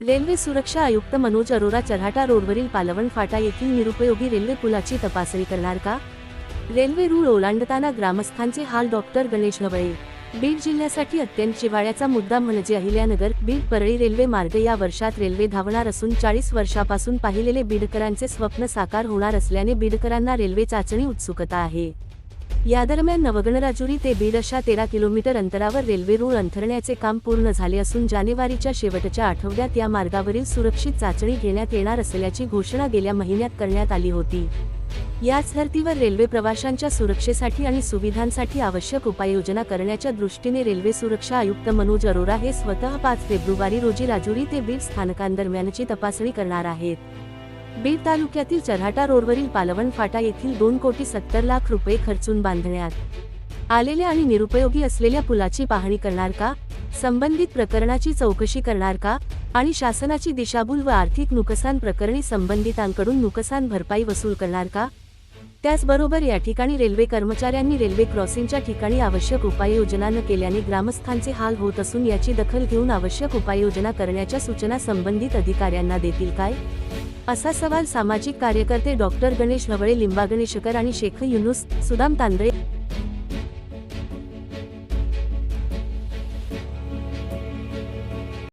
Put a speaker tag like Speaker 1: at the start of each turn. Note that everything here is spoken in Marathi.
Speaker 1: रेल्वे सुरक्षा आयुक्त मनोज अरोरा चऱ्हाटा रोडवरील पालवण फाटा येथील निरुपयोगी रेल्वे पुलाची तपासणी करणार का? रेल्वे रूळ ओलांडताना ग्रामस्थांचे हाल डॉक्टर गणेश नवळे बीड जिल्ह्यासाठी अत्यंत जिव्हाळ्याचा मुद्दा म्हणजे अहिल्यानगर बीड परळी रेल्वे मार्ग. या वर्षात रेल्वे धावणार असून चाळीस वर्षापासून पाहिलेले बीडकरांचे स्वप्न साकार होणार असल्याने बीडकरांना रेल्वे चाचणी उत्सुकता आहे. या दरम्यान नवगणराजुरी ते बीड अशा तेरा किलोमीटर अंतरावर रेल्वे रूळ अंथरण्याचे काम पूर्ण झाले असून जानेवारीच्या शेवटच्या आठवड्यात या मार्गावरील सुरक्षित चाचणी घेण्यात येणार असल्याची घोषणा गेल्या महिन्यात करण्यात आली होती. याच धर्तीवर रेल्वे प्रवाशांच्या सुरक्षेसाठी आणि सुविधांसाठी आवश्यक उपाययोजना करण्याच्या दृष्टीने रेल्वे सुरक्षा आयुक्त मनोज अरोरा हे स्वतः पाच फेब्रुवारी रोजी राजुरी ते बीड स्थानकांदरम्यानची तपासणी करणार आहेत. बीड तालुक्यातील चऱ्हाटा रोडवरील पालवण फाटा येथील दोन कोटी सत्तर लाख रुपये खर्चून बांधण्यात. आलेल्या आणि निरुपयोगी असलेल्या पुलाची पाहणी करणार का? संबंधित प्रकरणाची चौकशी करणार का? आणि शासनाची दिशाभूल व आर्थिक नुकसान प्रकरणी संबंधितांकडून नुकसान भरपाई वसूल करणार का? त्याचबरोबर या ठिकाणी रेल्वे कर्मचाऱ्यांनी रेल्वे क्रॉसिंगच्या ठिकाणी आवश्यक उपाययोजना न केल्याने ग्रामस्थांचे हाल होत असून याची दखल घेऊन आवश्यक उपाययोजना करण्याच्या सूचना संबंधित अधिकाऱ्यांना देतील काय? असा सवाल सामाजिक कार्यकर्ते डॉक्टर गणेश ढवळे लिंबागणेशकर आणि शेख युनुस सुदाम तांदळे